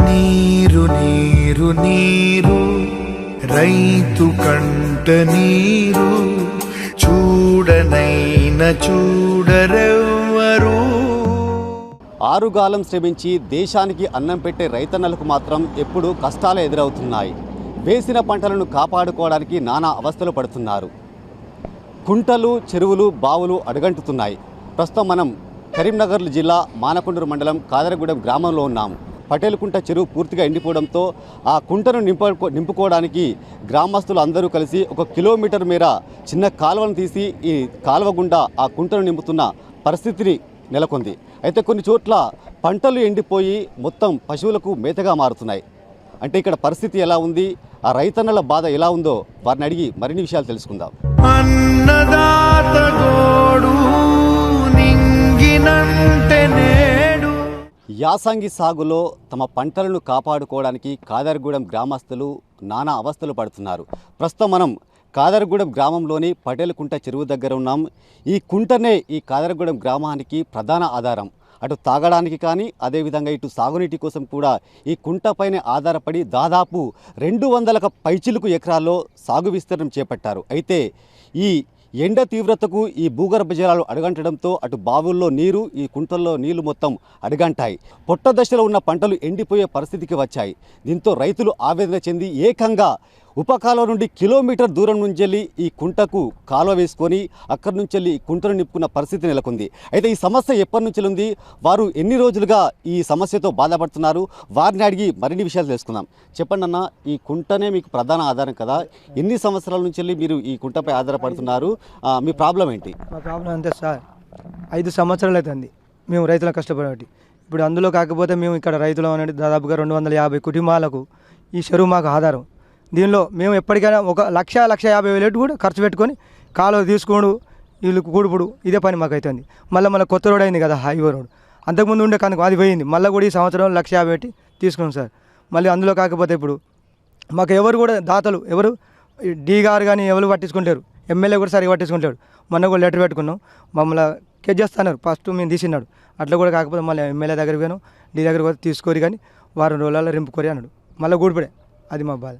నీరు నీరు నీరు రైతు కంట నీరు చూడనైన చూడరెవ్వరు. ఆరుగాలం శ్రమించి దేశానికి అన్నం పెట్టే రైతన్నలకు మాత్రం ఎప్పుడూ కష్టాలు ఎదురవుతున్నాయి. వేసిన పంటలను కాపాడుకోవడానికి నానా అవస్థలు పడుతున్నారు. కుంటలు చెరువులు బావులు అడుగంటుతున్నాయి. ప్రస్తుతం మనం కరీంనగర్ జిల్లా మానకొండూరు మండలం కాదరగూడెం గ్రామంలో ఉన్నాము పటేల్కుంట చెరువు పూర్తిగా ఎండిపోవడంతో ఆ కుంటను నింపు నింపుకోవడానికి గ్రామస్తులు అందరూ కలిసి ఒక కిలోమీటర్ మేర చిన్న కాలువను తీసి ఈ కాలువ గుండా ఆ కుంటను నింపుతున్న పరిస్థితిని నెలకొంది. అయితే కొన్ని చోట్ల పంటలు ఎండిపోయి మొత్తం పశువులకు మేతగా మారుతున్నాయి. అంటే ఇక్కడ పరిస్థితి ఎలా ఉంది? ఆ రైతన్నల బాధ ఎలా ఉందో వారిని అడిగి మరిన్ని విషయాలు తెలుసుకుందాం. అన్నదా యాసంగి సాగులో తమ పంటలను కాపాడుకోవడానికి కాదరగూడెం గ్రామస్తులు నానా అవస్థలు పడుతున్నారు. ప్రస్తుతం మనం కాదరగూడెం గ్రామంలోని పటేలకుంట చెరువు దగ్గర ఉన్నాం. ఈ కుంటనే ఈ కాదరగూడెం గ్రామానికి ప్రధాన ఆధారం. అటు తాగడానికి కానీ అదేవిధంగా ఇటు సాగునీటి కోసం కూడా ఈ కుంటపైనే ఆధారపడి దాదాపు రెండు వందలకు పైచిలుకు ఎకరాల్లో సాగు విస్తీర్ణం చేపట్టారు. అయితే ఈ ఎండ తీవ్రతకు ఈ భూగర్భ జలాలు అడుగంటడంతో అటు బావుల్లో నీరు ఈ కుంటల్లో నీళ్ళు మొత్తం అడుగంటాయి. పొట్ట దశలో ఉన్న పంటలు ఎండిపోయే పరిస్థితికి వచ్చాయి. దీంతో రైతులు ఆవేదన చెంది ఏకంగా ఉపకాలువ నుండి కిలోమీటర్ దూరం నుంచి వెళ్ళి ఈ కుంటకు కాలువ వేసుకొని అక్కడి నుంచి వెళ్ళి కుంటను నింపుకున్న పరిస్థితి నెలకొంది. అయితే ఈ సమస్య ఎప్పటి నుంచి ఉంది? వారు ఎన్ని రోజులుగా ఈ సమస్యతో బాధపడుతున్నారు? వారిని అడిగి మరిన్ని విషయాలు తెలుసుకుందాం. చెప్పండి అన్న ఈ కుంటనే మీకు ప్రధాన ఆధారం కదా? ఎన్ని సంవత్సరాల నుంచి వెళ్ళి మీరు ఈ కుంటపై ఆధారపడుతున్నారు? మీ ప్రాబ్లం ఏంటి? మా ప్రాబ్లం అంతే సార్ ఐదు సంవత్సరాలు అవుతుంది మేము రైతులకు కష్టపడేవాటి. ఇప్పుడు అందులో కాకపోతే మేము ఇక్కడ రైతులం అనేది దాదాపుగా రెండు వందల యాభై కుటుంబాలకు ఈ చెరువు మాకు ఆధారం. దీనిలో మేము ఎప్పటికైనా ఒక లక్ష లక్ష యాభై వేలు కూడా ఖర్చు పెట్టుకొని కాలువ తీసుకోడు వీళ్ళు కూడుపుడు ఇదే పని మాకు అవుతుంది మళ్ళీ మళ్ళీ కొత్త రోడ్ అయింది కదా హైవే రోడ్. అంతకుముందు ఉండే కనుక అది పోయింది. మళ్ళీ కూడా ఈ సంవత్సరం లక్ష యాభై పెట్టి తీసుకున్నాం సార్. మళ్ళీ అందులో కాకపోతే ఇప్పుడు మాకు ఎవరు కూడా దాతలు ఎవరు డీ గారు కానీ ఎవరు పట్టించుకుంటారు ఎమ్మెల్యే కూడా సరిగా పట్టించుకుంటాడు మొన్న కూడా లెటర్ పెట్టుకున్నాం. మమ్మల్ని కేజ్ చేస్తున్నారు. ఫస్ట్ మేము తీసినాడు. అట్లా కూడా కాకపోతే మళ్ళీ ఎమ్మెల్యే దగ్గరికి పోయాను. డీ దగ్గర పోతే తీసుకోరు కానీ వారం రోజులలో రింపుకోరి అన్నాడు. మళ్ళీ గూడిపడే. అది మా బాధ.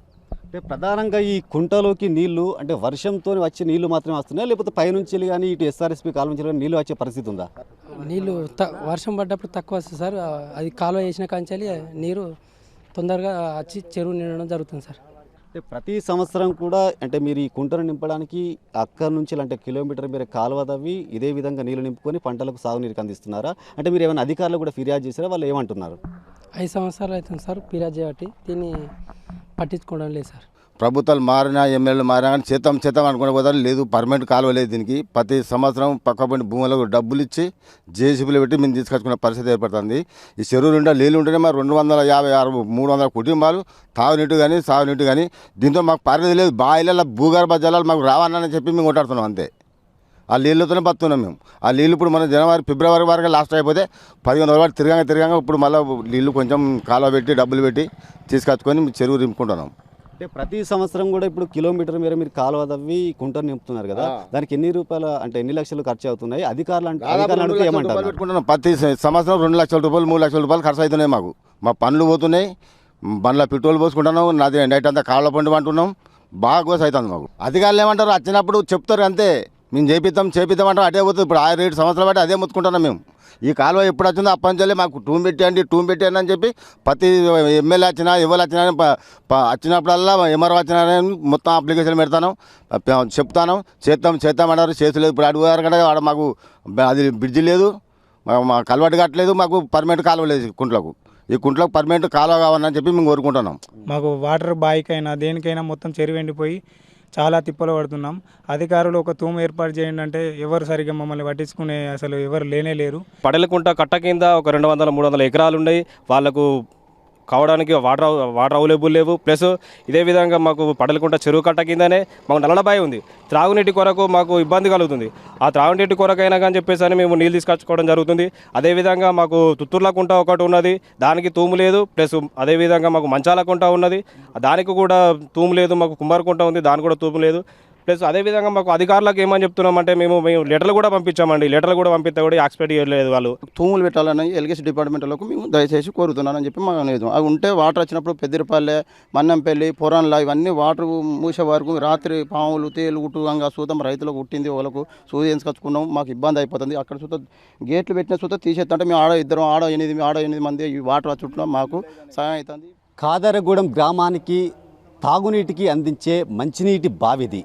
అంటే ప్రధానంగా ఈ కుంటలోకి నీళ్ళు అంటే వర్షంతో వచ్చే నీళ్ళు మాత్రమే వస్తున్నాయి? లేకపోతే పైనుంచి కానీ ఇటు ఎస్ఆర్ఎస్పి కాలం నుంచి కానీ నీళ్ళు వచ్చే పరిస్థితి ఉందా? నీళ్ళు త వర్షం పడ్డప్పుడు తక్కువ వస్తుంది సార్. అది కాలువ వేసిన కాంచాలి నీరు తొందరగా వచ్చి చెరువు నిండడం జరుగుతుంది సార్. అంటే ప్రతి సంవత్సరం కూడా అంటే మీరు ఈ కుంటను నింపడానికి అక్కడి నుంచి అంటే కిలోమీటర్ మీరు కాలువ తవ్వి ఇదే విధంగా నీళ్ళు నింపుకొని పంటలకు సాగునీరుకి అందిస్తున్నారా? అంటే మీరు ఏమైనా అధికారులు కూడా ఫిర్యాదు చేసారా వాళ్ళు ఏమంటున్నారు? ఐదు సంవత్సరాలు అవుతుంది సార్ ఫిర్యాదు చేయబట్టి. దీన్ని పట్టించుకోవడం లేదు సార్. ప్రభుత్వాలు మారినా ఎమ్మెల్యేలు మారినా కానీ చేతం చేతం అనుకునే పోతారు. లేదు పర్మనెంట్ కాలువ లేదు దీనికి. ప్రతి సంవత్సరం పక్కపడి భూములకు డబ్బులు ఇచ్చి జేసీబీలు పెట్టి మేము తీసుకొచ్చుకునే పరిస్థితి ఏర్పడుతుంది. ఈ చెరువు ఉండే నీళ్ళు ఉంటేనే మరి రెండు వందల యాభై ఆరు మూడు వందల కుటుంబాలు. తాగునీటు కానీ సాగునీటు కానీ. దీంతో మాకు పరిధి లేదు. బాయిలలో భూగర్భ జలాలు మాకు రావాలని చెప్పి మేము కొట్టాడుతున్నాం అంతే. ఆ నీళ్ళతోనే బతున్నాం మేము. ఆ నీళ్ళు ఇప్పుడు మన జనవరి ఫిబ్రవరి వరకు లాస్ట్ అయిపోతే పదిహేను రోజులు వరకు తిరగంగా తిరగంగా ఇప్పుడు మళ్ళీ నీళ్ళు కొంచెం కాలువ పెట్టి డబ్బులు పెట్టి తీసుకొచ్చుకొని చెరువు రింపుకుంటున్నాం అంటే ప్రతి సంవత్సరం కూడా ఇప్పుడు కిలోమీటర్ మేర మీరు కాలువ తవ్వి కుంటను నింపుతున్నారు కదా. దానికి ఎన్ని రూపాయలు అంటే ఎన్ని లక్షలు ఖర్చు అవుతున్నాయి? అధికారులు అంటే పెట్టుకుంటున్నాం. ప్రతి సంవత్సరం రెండు లక్షల రూపాయలు మూడు లక్షల రూపాయలు ఖర్చు అవుతున్నాయి మాకు. మా పనులు పోతున్నాయి బండ్ల పెట్రోల్ పోసుకుంటున్నాం నాది నైట్ అంతా కాళ్ళ పండు అంటున్నాం బాగా గోస అవుతుంది మాకు. అధికారులు ఏమంటారు? వచ్చినప్పుడు చెప్తారు అంతే. మేము చేపిద్దాం చేపిద్దాం అంటే అదే పోతుంది. ఇప్పుడు ఆ రేటు సంవత్సరాలు బట్టి అదే ముత్తుకుంటున్నాం మేము. ఈ కాలువ ఎప్పుడు వచ్చిందో అప్పటి నుంచి మాకు టూమ్ పెట్టండి టూమ్ పెట్టండి అని చెప్పి ప్రతి ఎమ్మెల్యే వచ్చినా ఎవరు వచ్చినా ప- వచ్చినప్పుడల్లా ఎంఆర్ఓ వచ్చినా మొత్తం అప్లికేషన్ పెడతాను. చెప్తాను. చేద్దాం చేద్దాం అన్నారు. చేసలేదు ఇప్పుడు అడుగుతారు కదా ఆడ మాకు అది బ్రిడ్జి లేదు. మా- మా కలవాటు కట్టలేదు. మాకు పర్మనెంట్ కాలువ లేదు కుంట్లకు. ఈ కుంట్లకు పర్మనెంట్ కాలువ కావాలని చెప్పి మేము కోరుకుంటున్నాం. మాకు వాటర్ బాయ్కైనా దేనికైనా మొత్తం చెరువు ఎండిపోయి చాలా తిప్పలు పడుతున్నాం. అధికారులు ఒక తూము ఏర్పాటు చేయండి అంటే ఎవరు సరిగ్గా మమ్మల్ని పట్టించుకునే అసలు ఎవరు లేనే లేరు. పడలకుంట కట్ట కింద ఒక రెండు వందల మూడు వందల ఎకరాలు ఉన్నాయి వాళ్ళకు కావడానికి వాటర్ వాటర్ అవైలబుల్ లేవు. ప్లస్ ఇదే విధంగా మాకు పడలకుంట చెరువు కట్ట కిందనే మాకు నల్లడబాయి ఉంది. త్రాగునీటి కొరకు మాకు ఇబ్బంది కలుగుతుంది. ఆ త్రాగునీటి కొరకైనా కానీ చెప్పేసి అని మేము నీళ్ళు తీసుకొచ్చుకోవడం జరుగుతుంది. అదేవిధంగా మాకు తుత్తూర్ల కుంట ఒకటి ఉన్నది. దానికి తూము లేదు. ప్లస్ అదేవిధంగా మాకు మంచాల కుంట ఉన్నది. దానికి కూడా తూము లేదు. మాకు కుమార్ కుంట ఉంది. దానికి కూడా తూము లేదు. ప్లస్ అదేవిధంగా మాకు అధికారులకు ఏమని చెప్తున్నామంటే మేము మేము లెటర్లు కూడా పంపించామండి. లెటర్లు కూడా పంపిస్తే కూడా యాక్స్పెక్ట్ చేయలేదు వాళ్ళు. తూములు పెట్టాలని ఎల్గేసి డిపార్ట్మెంట్లకు మేము దయచేసి కోరుతున్నానని చెప్పి మాకు అనేది అవి ఉంటే వాటర్ వచ్చినప్పుడు పెద్దిరిపల్లె మన్నంపల్లి పొరాన్ల ఇవన్నీ వాటర్ మూసే వరకు రాత్రి పాములు తేలు గుట్టుగా సూతం రైతులకు పుట్టింది వాళ్ళకు సూది ఎంచుకొచ్చుకున్నాం. మాకు ఇబ్బంది అయిపోతుంది. అక్కడ చూత గేట్లు పెట్టిన చూత తీసేస్తుంటే మేము ఆడ ఇద్దరం ఆడ ఎనిమిది ఆడ ఎనిమిది మంది ఈ వాటర్ వచ్చుంటున్నాం మాకు సహాయం అవుతుంది. కాదరగూడెం గ్రామానికి తాగునీటికి అందించే మంచినీటి బావిది.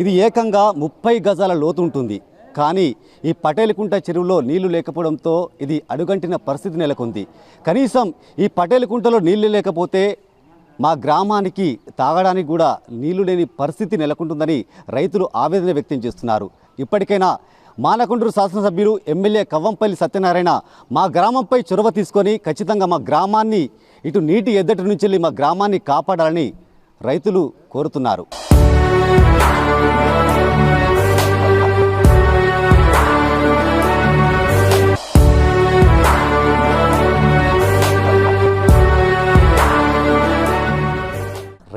ఇది ఏకంగా ముప్పై గజాల లోతుంటుంది కానీ ఈ పటేలుకుంట చెరువులో నీళ్ళు లేకపోవడంతో ఇది అడుగంటిన పరిస్థితి నెలకొంది. కనీసం ఈ పటేలుకుంటలో నీళ్ళు లేకపోతే మా గ్రామానికి తాగడానికి కూడా నీళ్ళు లేని పరిస్థితి నెలకొంటుందని రైతులు ఆవేదన వ్యక్తం చేస్తున్నారు. ఇప్పటికైనా మానకొండూరు శాసనసభ్యులు ఎమ్మెల్యే కవ్వంపల్లి సత్యనారాయణ మా గ్రామంపై చొరవ తీసుకొని ఖచ్చితంగా మా గ్రామాన్ని ఇటు నీటి ఎద్దటి నుంచి వెళ్ళి మా గ్రామాన్ని కాపాడాలని రైతులు కోరుతున్నారు. Thank you.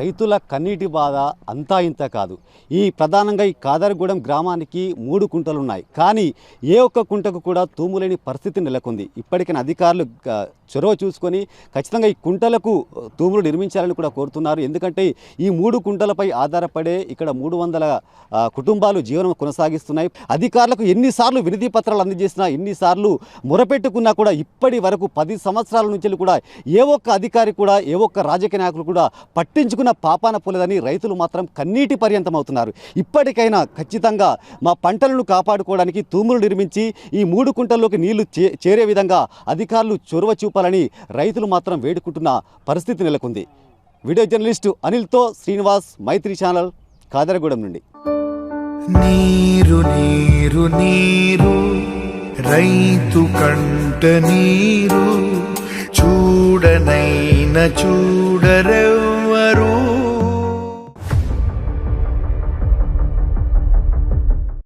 రైతుల కన్నీటి బాధ అంతా ఇంత కాదు. ఈ ప్రధానంగా ఈ కాదరగూడెం గ్రామానికి మూడు కుంటలు ఉన్నాయి కానీ ఏ ఒక్క కుంటకు కూడా తూములేని పరిస్థితి నెలకొంది. ఇప్పటికైనా అధికారులు చొరవ చూసుకొని ఖచ్చితంగా ఈ కుంటలకు తూములు నిర్మించాలని కూడా కోరుతున్నారు. ఎందుకంటే ఈ మూడు కుంటలపై ఆధారపడే ఇక్కడ మూడు వందల కుటుంబాలు జీవనం కొనసాగిస్తున్నాయి. అధికారులకు ఎన్నిసార్లు వినతి పత్రాలు అందజేసినా ఎన్నిసార్లు మొరపెట్టుకున్నా కూడా ఇప్పటి వరకు పది సంవత్సరాల నుంచి కూడా ఏ ఒక్క అధికారి కూడా ఏ ఒక్క రాజకీయ నాయకులు కూడా పట్టించుకున్న పాపాన పోలేదని రైతులు మాత్రం కన్నీటి పర్యంతం అవుతున్నారు ఇప్పటికైనా ఖచ్చితంగా మా పంటలను కాపాడుకోవడానికి తూములు నిర్మించి ఈ మూడు కుంటల్లోకి నీళ్ళు చే చేరే విధంగా అధికారులు చొరవ చూపాలని రైతులు మాత్రం వేడుకుంటున్న పరిస్థితి నెలకొంది. వీడియో జర్నలిస్టు అనిల్తో శ్రీనివాస్ మైత్రి ఛానల్ కాదరగూడెం నుండి. నీరు నీరు నీరు రైతు కంట నీరు చూడనైన చూడరెవ్వరు